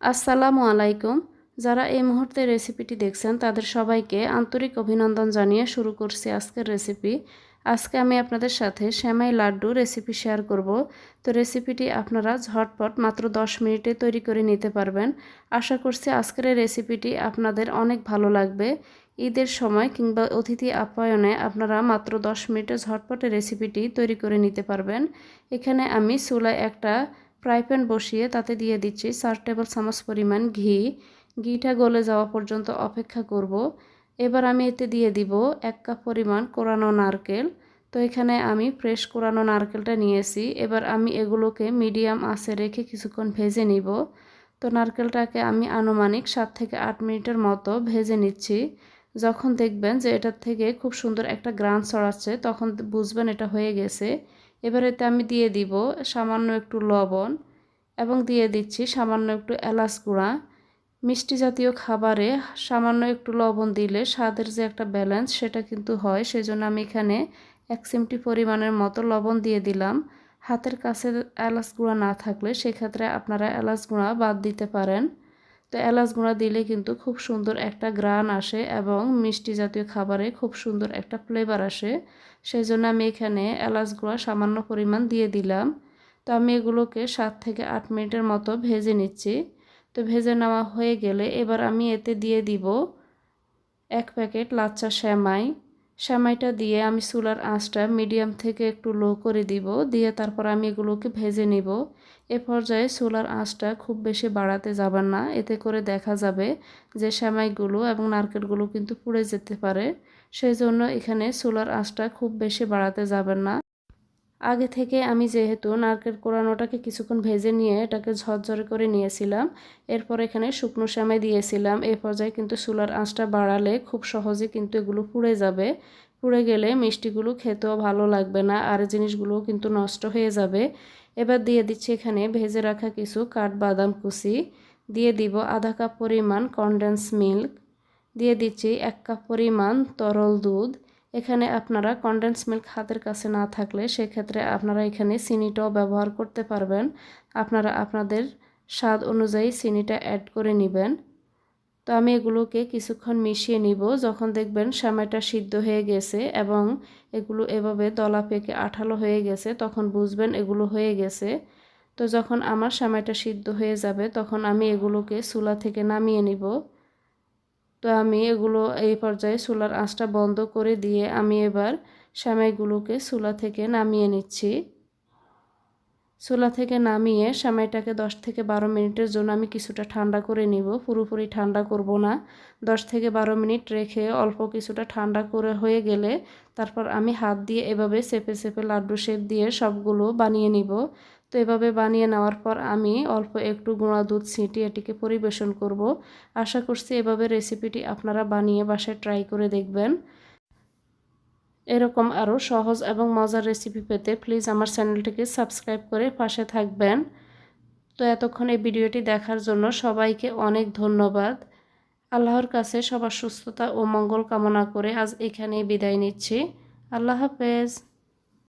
আসসালামু আলাইকুম। যারা এই মুহূর্তে রেসিপিটি দেখছেন, তাদের সবাইকে আন্তরিক অভিনন্দন জানিয়ে শুরু করছি আজকের রেসিপি। আজকে আমি আপনাদের সাথে শ্যামাই লাড্ডু রেসিপি শেয়ার করব। তো রেসিপিটি আপনারা ঝটপট মাত্র 10 মিনিটে তৈরি করে নিতে পারবেন। আশা করছি আজকের এই রেসিপিটি আপনাদের অনেক ভালো লাগবে। ঈদের সময় কিংবা অতিথি আপ্যায়নে আপনারা মাত্র 10 মিনিটে ঝটপটে রেসিপিটি তৈরি করে নিতে পারবেন। এখানে আমি চুলায় একটা ফ্রাই প্যান বসিয়ে তাতে দিয়ে দিচ্ছি চার টেবিল চামচ পরিমাণ ঘি। ঘিটা গলে যাওয়া পর্যন্ত অপেক্ষা করব। এবার আমি এতে দিয়ে দিব এক কাপ পরিমাণ কোরানো নারকেল। তো এখানে আমি ফ্রেশ কোরানো নারকেলটা নিয়েছি। এবার আমি এগুলোকে মিডিয়াম আঁচে রেখে কিছুক্ষণ ভেজে নিব। তো নারকেলটাকে আমি আনুমানিক সাত থেকে আট মিনিটের মতো ভেজে নিচ্ছি। যখন দেখবেন যে এটার থেকে খুব সুন্দর একটা গ্রান ছড়াচ্ছে, তখন বুঝবেন এটা হয়ে গেছে। এবার এতে আমি দিয়ে দিব সামান্য একটু লবণ এবং দিয়ে দিচ্ছি সামান্য একটু এলাচ গুঁড়া। মিষ্টি জাতীয় খাবারে সামান্য একটু লবণ দিলে স্বাদের যে একটা ব্যালেন্স সেটা কিন্তু হয়। সেজন্য আমি এখানে এক চিমটি পরিমাণের মতো লবণ দিয়ে দিলাম। হাতের কাছে এলাচ গুঁড়া না থাকলে সেক্ষেত্রে আপনারা এলাচ গুঁড়া বাদ দিতে পারেন। তো এলাচ গুঁড়া দিলে কিন্তু খুব সুন্দর একটা গ্রান আসে এবং মিষ্টি জাতীয় খাবারে খুব সুন্দর একটা ফ্লেভার আসে। সেই জন্য আমি এখানে এলাচ গুঁড়া সামান্য পরিমাণ দিয়ে দিলাম। তো আমি এগুলোকে সাত থেকে আট মিনিটের মতো ভেজে নিচ্ছি। তো ভেজে নেওয়া হয়ে গেলে এবার আমি এতে দিয়ে দিব এক প্যাকেট লাচ্চা শ্যামাই শ্যামাইটা দিয়ে আমি চুলার আঁচটা মিডিয়াম থেকে একটু লো করে দিব। দিয়ে তারপর আমি এগুলোকে ভেজে নিব। এ পর্যায়ে চুলার আঁচটা খুব বেশি বাড়াতে যাবেন না। এতে করে দেখা যাবে যে সেমাইগুলো এবং নারকেলগুলো কিন্তু পুড়ে যেতে পারে। সেই জন্য এখানে চুলার আঁচটা খুব বেশি বাড়াতে যাবেন না। আগে থেকে আমি যেহেতু নারকেল কোরানোটাকে কিছুক্ষণ ভেজে নিয়ে এটাকে ঝরঝরে করে নিয়েছিলাম, এরপর এখানে শুকনো শ্যামে দিয়েছিলাম। এই পর্যায়ে কিন্তু চুলার আঁচটা বাড়ালে খুব সহজে কিন্তু এগুলো পুড়ে যাবে। পুড়ে গেলে মিষ্টিগুলো খেতেও ভালো লাগবে না, আর জিনিসগুলোও কিন্তু নষ্ট হয়ে যাবে। এবার দিয়ে দিচ্ছি এখানে ভেজে রাখা কিছু কাঠবাদাম কুচি। দিয়ে দিব আধা কাপ পরিমাণ কনডেন্স মিল্ক দিয়ে দিচ্ছি এক কাপ পরিমাণ তরল দুধ। এখানে আপনারা কনডেন্স মিল্ক হাতের কাছে না থাকলে সেক্ষেত্রে আপনারা এখানে চিনিটাও ব্যবহার করতে পারবেন। আপনারা আপনাদের স্বাদ অনুযায়ী চিনিটা অ্যাড করে নেবেন। তো আমি এগুলোকে কিছুক্ষণ মিশিয়ে নিব। যখন দেখবেন সেমাইটা সিদ্ধ হয়ে গেছে এবং এগুলো এভাবে দলা পেকে আঠালো হয়ে গেছে, তখন বুঝবেন এগুলো হয়ে গেছে। তো যখন আমার সেমাইটা সিদ্ধ হয়ে যাবে, তখন আমি এগুলোকে চুলা থেকে নামিয়ে নিব। তো আমি এগুলো এই পর্যায়ে চুলার আঁচটা বন্ধ করে দিয়ে আমি এবার সেমাইগুলোকে চুলা থেকে নামিয়ে নিচ্ছি। চুলা থেকে নামিয়ে সেমাইটাকে দশ থেকে বারো মিনিটের জন্য আমি কিছুটা ঠান্ডা করে নিব। পুরোপুরি ঠান্ডা করব না। দশ থেকে বারো মিনিট রেখে অল্প কিছুটা ঠান্ডা করে হয়ে গেলে তারপর আমি হাত দিয়ে এভাবে চেপে চেপে লাড্ডু শেপ দিয়ে সবগুলো বানিয়ে নিব। তো এভাবে বানিয়ে নেওয়ার পর আমি অল্প একটু গুঁড়া দুধ ছিটিয়ে এটিকে পরিবেশন করব। আশা করছি এভাবে রেসিপিটি আপনারা বানিয়ে বাসায় ট্রাই করে দেখবেন। এরকম আরও সহজ এবং মজার রেসিপি পেতে প্লিজ আমার চ্যানেলটিকে সাবস্ক্রাইব করে পাশে থাকবেন। তো এতক্ষণ এই ভিডিওটি দেখার জন্য সবাইকে অনেক ধন্যবাদ। আল্লাহর কাছে সবার সুস্থতা ও মঙ্গল কামনা করে আজ এখানেই বিদায় নিচ্ছি। আল্লাহ হাফেজ।